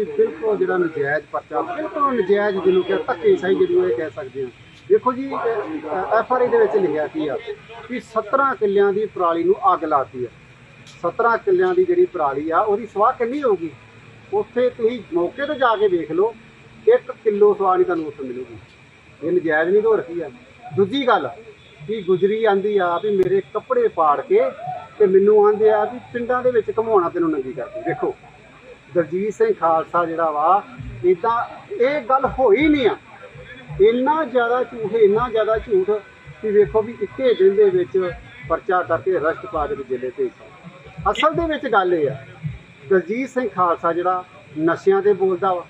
ਵੀ ਬਿਲਕੁਲ ਜਿਹੜਾ ਨਜਾਇਜ਼ ਪਰਚਾ, ਬਿਲਕੁਲ ਨਜਾਇਜ਼ ਜਿਹਨੂੰ ਕਿ ਧੱਕੇ ਸਹੀ ਜਿਹਨੂੰ ਇਹ ਕਹਿ ਸਕਦੇ ਹਾਂ। ਦੇਖੋ ਜੀ ਐਫ ਆਰ ਆਈ ਦੇ ਵਿੱਚ ਲਿਖਿਆ ਕੀ ਆ ਕਿ 17 ਕਿੱਲਿਆਂ ਦੀ ਪਰਾਲੀ ਨੂੰ ਅੱਗ ਲਾਤੀ ਆ। 17 ਕਿੱਲਿਆਂ ਦੀ ਜਿਹੜੀ ਪਰਾਲੀ ਆ, ਉਹਦੀ ਸਵਾਹ ਕਿੰਨੀ ਹੋਊਗੀ? ਉੱਥੇ ਤੁਸੀਂ ਮੌਕੇ ਤੇ ਜਾ ਕੇ ਵੇਖ ਲਓ 1 ਕਿਲੋ ਸਵਾਹ ਨਹੀਂ ਤੁਹਾਨੂੰ ਉੱਥੇ ਮਿਲੂਗੀ। ਇਹ ਨਜਾਇਜ਼ ਨਹੀਂ ਹੋ ਰਹੀ ਆ। ਦੂਜੀ ਗੱਲ ਵੀ ਗੁਜਰੀ ਆਂਦੀ ਆ ਵੀ ਮੇਰੇ ਕੱਪੜੇ ਪਾੜ ਕੇ ਤੇ ਮੈਨੂੰ ਆਂਦੇ ਆ ਵੀ ਪਿੰਡਾਂ ਦੇ ਵਿੱਚ ਘਮਾਉਣਾ ਤੈਨੂੰ ਨੰਗੀ ਕਰਦੀ। ਦੇਖੋ ਦਰਜੀਤ ਸਿੰਘ ਖਾਲਸਾ ਜਿਹੜਾ ਵਾ ਇਦਾਂ ਇਹ ਗੱਲ ਹੋਈ ਨਹੀਂ ਆ। ਇੰਨਾ ਜ਼ਿਆਦਾ ਝੂਠ, ਇੰਨਾ ਜ਼ਿਆਦਾ ਝੂਠ ਕਿ ਵੇਖੋ ਵੀ ਇੱਕੇ ਦਿਨ ਦੇ ਵਿੱਚ ਪਰਚਾ ਕਰਕੇ ਅਰੈਸਟ ਪਾ ਕੇ ਜੇਲੇ ਭੇਜ ਅਸਲ ਦੇ ਵਿੱਚ ਗੱਲ ਇਹ ਆ ਦਰਜੀਤ ਸਿੰਘ ਖਾਲਸਾ ਜਿਹੜਾ ਨਸ਼ਿਆਂ ਤੇ ਬੋਲਦਾ ਵਾ,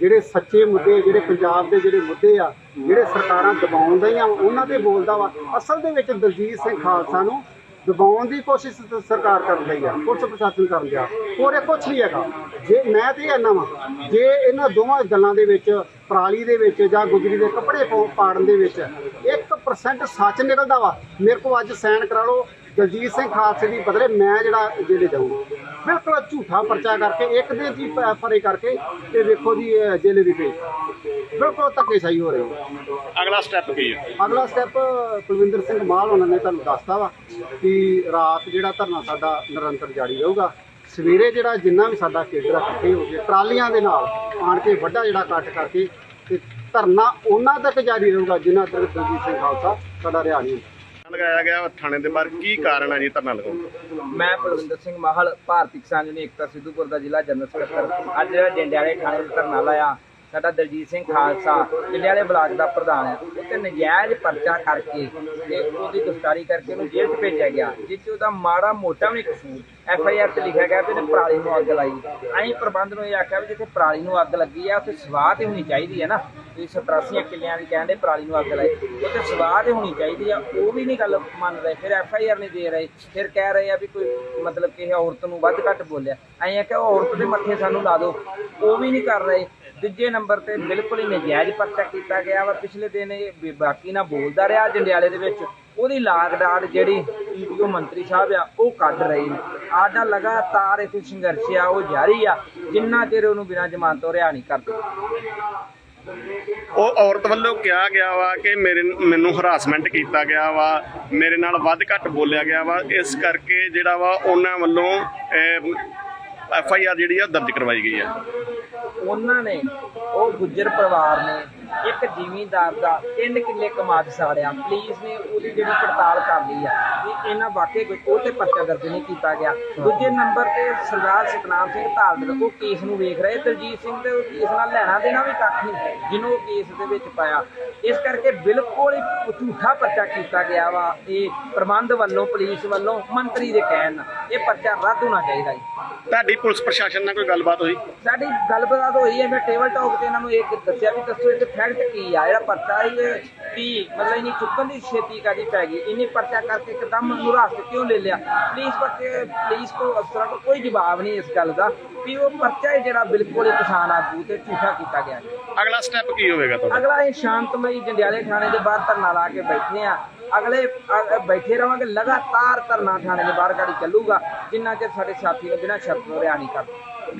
ਜਿਹੜੇ ਸੱਚੇ ਮੁੱਦੇ, ਜਿਹੜੇ ਪੰਜਾਬ ਦੇ ਜਿਹੜੇ ਮੁੱਦੇ ਆ, ਜਿਹੜੇ ਸਰਕਾਰਾਂ ਦਬਾਉਣ ਦੀਆਂ ਉਹਨਾਂ ਤੇ ਬੋਲਦਾ ਵਾ। ਅਸਲ ਦੇ ਵਿੱਚ ਦਲਜੀਤ ਸਿੰਘ ਖਾਲਸਾ ਨੂੰ ਦਬਾਉਣ ਦੀ ਕੋਸ਼ਿਸ਼ ਸ- ਸਰਕਾਰ ਕਰ ਰਹੀ ਆ, ਪੁਲਿਸ ਪ੍ਰਸ਼ਾਸਨ ਕਰ ਰਿਹਾ ਹੋਰ ਇਹ ਕੁਛ ਨਹੀਂ ਹੈਗਾ। ਜੇ ਮੈਂ ਤੇ ਇਹਨਾਂ ਵਾਂ, ਜੇ ਇਹਨਾਂ ਦੋਵਾਂ ਗੱਲਾਂ ਦੇ ਵਿੱਚ, ਪਰਾਲੀ ਦੇ ਵਿੱਚ ਜਾਂ ਗੁਜਰੀ ਦੇ ਕੱਪੜੇ ਪਾਉ- ਪਾੜਨ ਦੇ ਵਿੱਚ 1% ਸੱਚ ਨਿਕਲਦਾ ਵਾ, ਮੇਰੇ ਕੋਲ ਅੱਜ ਸਾਈਨ ਕਰਾ ਲਓ, ਦਲਜੀਤ ਸਿੰਘ ਖਾਲਸੇ ਦੀ ਬਦਲੇ ਮੈਂ ਜਿਹੜਾ ਜਿਹੜੇ ਜਾਊਂਗਾ। ਬਿਲਕੁਲ ਝੂਠਾ ਪਰਚਾ ਕਰਕੇ ਇੱਕ ਦਿਨ ਦੀ ਫਰੇ ਕਰਕੇ ਤੇ ਵੇਖੋ ਜੀ ਇਹ ਜੇਲੇ ਦੀ ਭੇਜ ਬਿਲਕੁਲ ਧੱਕੇਸ਼ਾਹੀ ਹੋ ਰਹੀ ਹੈ। ਅਗਲਾ ਸਟੈਪ ਕੀ ਹੈ? ਅਗਲਾ ਸਟੈਪ ਕੁਲਵਿੰਦਰ ਸਿੰਘ ਮਾਲ ਉਹਨਾਂ ਨੇ ਤੁਹਾਨੂੰ ਦੱਸਤਾ ਵਾ ਕਿ ਰਾਤ ਜਿਹੜਾ ਧਰਨਾ ਸਾਡਾ ਨਿਰੰਤਰ ਜਾਰੀ ਰਹੂਗਾ ਸਵੇਰੇ ਜਿਹੜਾ ਜਿੰਨਾ ਵੀ ਸਾਡਾ ਕੇਡਰ ਇਕੱਠੇ ਹੋ ਕੇ ਟਰਾਲੀਆਂ ਦੇ ਨਾਲ ਆਣ ਕੇ ਵੱਡਾ ਜਿਹੜਾ ਕੱਟ ਕਰਕੇ ਤੇ ਧਰਨਾ ਉਹਨਾਂ ਤੱਕ ਜਾਰੀ ਰਹੂਗਾ ਜਿੰਨਾ ਤੱਕ ਦਲਜੀਤ ਸਿੰਘ ਖਾਲਸਾ ਸਾਡਾ ਰਿਹਾ ਨਹੀਂ। ਲਗਾਇਆ ਗਿਆ ਥਾਣੇ ਦੇ ਬਾਹਰ। ਕੀ ਕਾਰਨ ਹੈ ਜੀ ਧਰਨਾ ਲਗਾਉਣ ਦਾ? ਮੈਂ ਬਲਵਿੰਦਰ ਸਿੰਘ ਮਾਹਲ, ਭਾਰਤੀ ਕਿਸਾਨ ਯੂਨੀਅਨ ਏਕਤਾ ਸਿੱਧੂਪੁਰ ਦਾ ਜ਼ਿਲ੍ਹਾ ਜਨਰਲ ਸਕੱਤਰ। ਅੱਜ ਜਿਹੜਾ ਥਾਣੇ ਦੇ ਧਰਨਾ ਲਾਇਆ। ਸਾਡਾ ਦਲਜੀਤ ਸਿੰਘ ਖਾਲਸਾ ਜੰਡਿਆਲੇ ਬਲਾਕ ਦਾ ਪ੍ਰਧਾਨ ਹੈ। ਉੱਤੇ ਨਜਾਇਜ਼ ਪਰਚਾ ਕਰਕੇ ਤੇ ਉਹਦੀ ਗ੍ਰਿਫਤਾਰੀ ਕਰਕੇ ਉਹਨੂੰ ਜੇਲ੍ਹ 'ਚ ਭੇਜਿਆ ਗਿਆ, ਜਿਸ 'ਚ ਉਹਦਾ ਮਾੜਾ ਮੋਟਾ ਵੀ ਨਹੀਂ ਕਸੂਰ ਐਫ ਆਈ ਆਰ ਤੇ ਲਿਖਿਆ ਗਿਆ ਵੀ ਇਹਨੇ ਪਰਾਲੀ ਨੂੰ ਅੱਗ ਲਾਈ। ਅਸੀਂ ਪ੍ਰਬੰਧ ਨੂੰ ਇਹ ਆਖਿਆ ਵੀ ਜਿੱਥੇ ਪਰਾਲੀ ਨੂੰ ਅੱਗ ਲੱਗੀ ਆ, ਉੱਥੇ ਸਵਾਹ ਤੇ ਹੋਣੀ ਚਾਹੀਦੀ ਹੈ ਨਾ। ਵੀ 87 ਕਿੱਲਿਆਂ ਦੀ ਕਹਿੰਦੇ ਪਰਾਲੀ ਨੂੰ ਅੱਗ ਲਾਈ। ਉੱਥੇ ਸਵਾਹ ਤੇ ਹੋਣੀ ਚਾਹੀਦੀ ਆ, ਉਹ ਵੀ ਨਹੀਂ ਗੱਲ ਮੰਨ ਰਹੇ। ਫਿਰ ਐਫ ਆਈ ਆਰ ਨਹੀਂ ਦੇ ਰਹੇ। ਫਿਰ ਕਹਿ ਰਹੇ ਆ ਵੀ ਕੋਈ ਮਤਲਬ ਕਿ ਇਹ ਔਰਤ ਨੂੰ ਵੱਧ ਘੱਟ ਬੋਲਿਆ। ਅਸੀਂ ਆਖਿਆ ਉਹ ਔਰਤ ਦੇ ਮੱਥੇ ਸਾਨੂੰ ਲਾ ਦਿਓ। ਉਹ ਵੀ ਨਹੀਂ ਕਰ ਰਹੇ। ਦੂਜੇ ਨੰਬਰ ਤੇ ਬਿਲਕੁਲ ਹੀ ਨਜਾਇਜ਼ ਪਰਚਾ ਕੀਤਾ ਗਿਆ ਵਾ। ਪਿਛਲੇ ਦਿਨ ਇਹ ਬਾਕੀ ਨਾ ਬੋਲਦਾ ਰਿਹਾ ਜੰਡਿਆਲੇ ਦੇ ਵਿੱਚ। ਉਹਦੀ ਲਾਗਡਾਟ ਜਿਹੜੀ ਈਡੀਓ ਮੰਤਰੀ ਸਾਹਿਬ ਆ, ਉਹ ਕੱਢ ਰਹੇ ਨੇ। ਆਡਾ ਲਗਾਤਾਰ ਇੱਥੇ ਸੰਘਰਸ਼ ਆ, ਉਹ ਜਾਰੀ ਆ। ਜਿੰਨਾ ਚਿਰ ਉਹਨੂੰ ਬਿਨਾਂ ਜ਼ਮਾਨਤ ਤੋਂ ਰਿਹਾ ਨਹੀਂ ਕਰਦੇ। ਉਹ ਔਰਤ ਵੱਲੋਂ ਕਿਹਾ ਗਿਆ ਵਾ ਕਿ ਮੇਰੇ ਮੈਨੂੰ ਹਰਾਸਮੈਂਟ ਕੀਤਾ ਗਿਆ ਵਾ, ਮੇਰੇ ਨਾਲ ਵੱਧ ਘੱਟ ਬੋਲਿਆ ਗਿਆ ਵਾ, ਇਸ ਕਰਕੇ ਜਿਹੜਾ ਵਾ ਉਹਨਾਂ ਵੱਲੋਂ ਐਫ ਆਈ ਆਰ ਜਿਹੜੀ ਆ ਉਹ ਦਰਜ ਕਰਵਾਈ ਗਈ ਆ। ਉਹਨਾਂ ਨੇ, ਉਹ ਗੁੱਜਰ ਪਰਿਵਾਰ ਨੇ ਇੱਕ ਜ਼ਿਮੀਂਦਾਰ ਦਾ 3 ਕਿੱਲੇ ਕਮਾਦ ਸਾੜਿਆ। ਪੁਲਿਸ ਨੇ ਉਹਦੀ ਜਿਹੜੀ ਪੜਤਾਲ ਕਰ ਲਈ ਆ, ਵੀ ਇਹਨਾਂ ਵਾਕਈ ਕੋਈ ਉਹ ਤੇ ਪਰਚਾ ਦਰਜ ਨਹੀਂ ਕੀਤਾ ਗਿਆ। ਦੂਜੇ ਨੰਬਰ ਤੇ ਸਰਦਾਰ ਸਤਨਾਮ ਸਿੰਘ ਧਾਰਮਿਕ ਉਹ ਕੇਸ ਨੂੰ ਵੇਖ ਰਹੇ। ਦਲਜੀਤ ਸਿੰਘ ਤੇ ਉਹ ਕੇਸ ਨਾਲ ਲੈਣਾ ਦੇਣਾ ਵੀ ਕੱਖ ਨਹੀਂ, ਜਿਹਨੂੰ ਉਹ ਕੇਸ ਦੇ ਵਿੱਚ ਪਾਇਆ। ਇਸ ਕਰਕੇ ਬਿਲਕੁਲ ਹੀ ਝੂਠਾ ਪਰਚਾ ਕੀਤਾ ਗਿਆ ਵਾ। ਇਹ ਪ੍ਰਬੰਧ ਵੱਲੋਂ, ਪੁਲਿਸ ਵੱਲੋਂ ਮੰਤਰੀ ਦੇ ਕਹਿਣ ਇਹ ਪਰਚਾ ਰੱਦ ਹੋਣਾ ਚਾਹੀਦਾ ਜੀ। ਤੁਹਾਡੀ ਪੁਲਿਸ ਪ੍ਰਸ਼ਾਸਨ ਨਾਲ ਕੋਈ ਗੱਲਬਾਤ ਹੋਈ? ਸਾਡੀ ਗੱਲਬਾਤ ਹੋਈ ਹੈ ਮੈਂ ਟੇਬਲ ਟਾਕ ਤੇ ਇਹਨਾਂ ਨੂੰ ਇਹ ਦੱਸਿਆ ਵੀ ਦੱਸੋ ਇਹ ਫੈਕਟ ਕੀ ਆ ਜਿਹੜਾ ਪਰਚਾ ਇਹ ਕੀ ਮਤਲਬ ਇਹਨੀ ਚੁੱਕਣ ਦੀ ਛੇਤੀ ਕਾਦੀ ਪੈ ਗਈ ਇੰਨੀ ਪਰਚਾ ਕਰਕੇ ਇੱਕਦਮ ਨੂੰ ਰਾਸਤੇ ਕਿਉਂ ਲੈ ਲਿਆ? ਪੁਲਿਸ ਪੱਕੇ ਪੁਲਿਸ ਕੋ ਅਫਸਰਾਂ ਕੋਲ ਕੋਈ ਜਵਾਬ ਨਹੀਂ ਇਸ ਗੱਲ ਦਾ ਵੀ ਉਹ ਪਰਚਾ ਜਿਹੜਾ ਬਿਲਕੁਲ ਹੀ ਕਿਸਾਨ ਆਗੂ ਤੇ ਝੂਠਾ ਕੀਤਾ ਗਿਆ। ਅਗਲਾ ਸਟੈਪ ਕੀ ਹੋਵੇਗਾ ਤੁਹਾਡਾ? ਅਗਲਾ ਇਹ ਸ਼ਾਂਤਮਈ ਜੰਡਿਆਲੇ ਥਾਣੇ ਦੇ ਬਾਹਰ ਧਰਨਾ ਲਾ ਕੇ ਬੈਠੇ ਆ। ਅਗਲੇ ਬੈਠੇ ਰਵਾਂਗੇ, ਲਗਾਤਾਰ ਧਰਨਾ ਥਾਣੇ ਦੇ ਬਾਹਰ ਗਾੜੀ ਚੱਲੂਗਾ, ਜਿੰਨਾ ਚਿਰ ਸਾਡੇ ਸਾਥੀ ਨੂੰ ਬਿਨਾਂ ਸ਼ਰਤ ਤੋਂ ਰਿਹਾਈ ਨਹੀਂ ਕਰਦੇ।